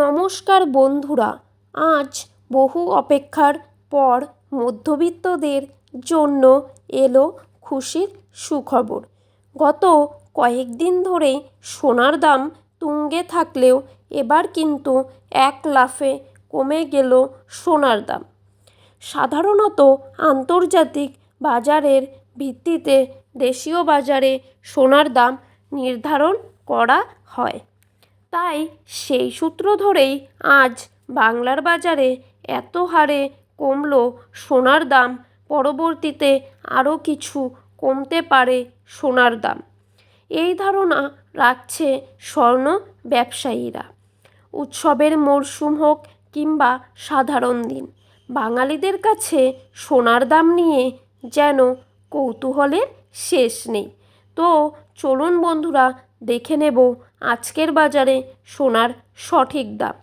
নমস্কার বন্ধুরা, আজ বহু অপেক্ষার পর মধ্যবিত্তদের জন্য এলো খুশির সুখবর। গত কয়েকদিন ধরেই সোনার দাম তুঙ্গে থাকলেও এবার কিন্তু এক লাফে কমে গেল সোনার দাম। সাধারণত আন্তর্জাতিক বাজারের ভিত্তিতে দেশীয় বাজারে সোনার দাম নির্ধারণ করা হয়। তাই সেই সূত্র ধরেই আজ বাংলার বাজারে এত হারে কমল সোনার দাম। পরবর্তীতে আরও কিছু কমতে পারে সোনার দাম। এই ধারণা রাখছে স্বর্ণ ব্যবসায়ীরা। উৎসবের মরশুম হোক কিংবা সাধারণ দিন, বাঙালিদের কাছে সোনার দাম নিয়ে যেন কৌতূহলের শেষ নেই। তো চলুন বন্ধুরা দেখে নেব আজকের বাজারে সোনার সঠিক দাম।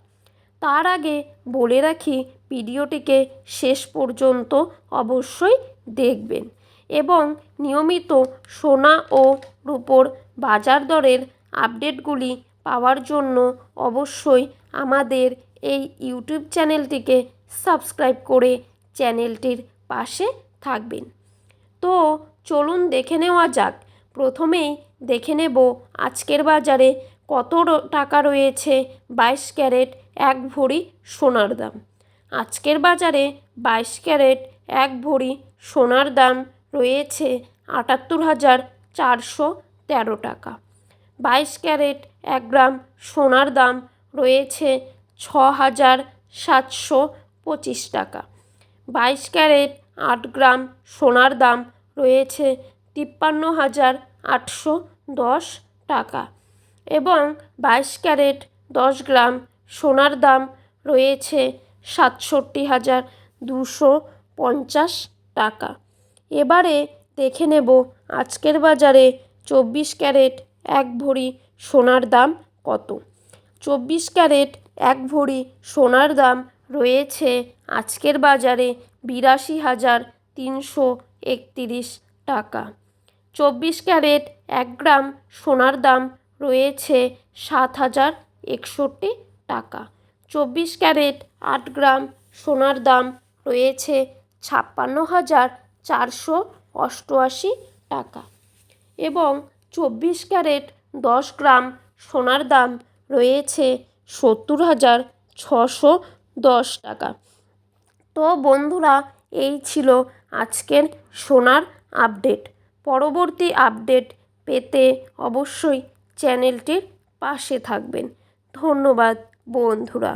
তার আগে বলে রাখি, ভিডিওটিকে শেষ পর্যন্ত অবশ্যই দেখবেন এবং নিয়মিত সোনা ও রূপোর বাজার দরের আপডেটগুলি পাওয়ার জন্য অবশ্যই আমাদের এই ইউটিউব চ্যানেলটিকে সাবস্ক্রাইব করে চ্যানেলটির পাশে থাকবেন। তো চলুন দেখে নেওয়া যাক প্রথমেই দেখে নেব আজকের বাজারে কত টাকা রয়েছে বাইশ ক্যারেট এক ভরি সোনার দাম। আজকের বাজারে বাইশ ক্যারেট এক ভরি সোনার দাম রয়েছে আটাত্তর হাজার চারশো তেরো টাকা। বাইশ ক্যারেট এক গ্রাম সোনার দাম রয়েছে ছ হাজার সাতশো পঁচিশ টাকা। বাইশ ক্যারেট আট গ্রাম সোনার দাম রয়েছে তিপ্পান্ন হাজার আটশো দশ টাকা এবং বাইশ ক্যারেট দশ গ্রাম সোনার দাম রয়েছে সাতষট্টি হাজার দুশো পঞ্চাশ টাকা। এবারে দেখে নেব আজকের বাজারে চব্বিশ ক্যারেট এক ভরি সোনার দাম কত। চব্বিশ ক্যারেট এক ভরি সোনার দাম রয়েছে আজকের বাজারে বিরাশি হাজার তিনশো একতিরিশ টাকা। চব্বিশ ক্যারেট এক গ্রাম সোনার দাম রয়েছে সাত হাজার একষট্টি টাকা। চব্বিশ ক্যারেট আট গ্রাম সোনার দাম রয়েছে ছাপ্পান্ন হাজার চারশো অষ্টআশি টাকা। এবং চব্বিশ ক্যারেট দশ গ্রাম সোনার দাম রয়েছে সত্তর হাজার ছশো দশ টাকা। তো বন্ধুরা, এই ছিল আজকের সোনার আপডেট। পরবর্তী আপডেট পেতে অবশ্যই চ্যানেলটির পাশে থাকবেন। ধন্যবাদ বন্ধুরা।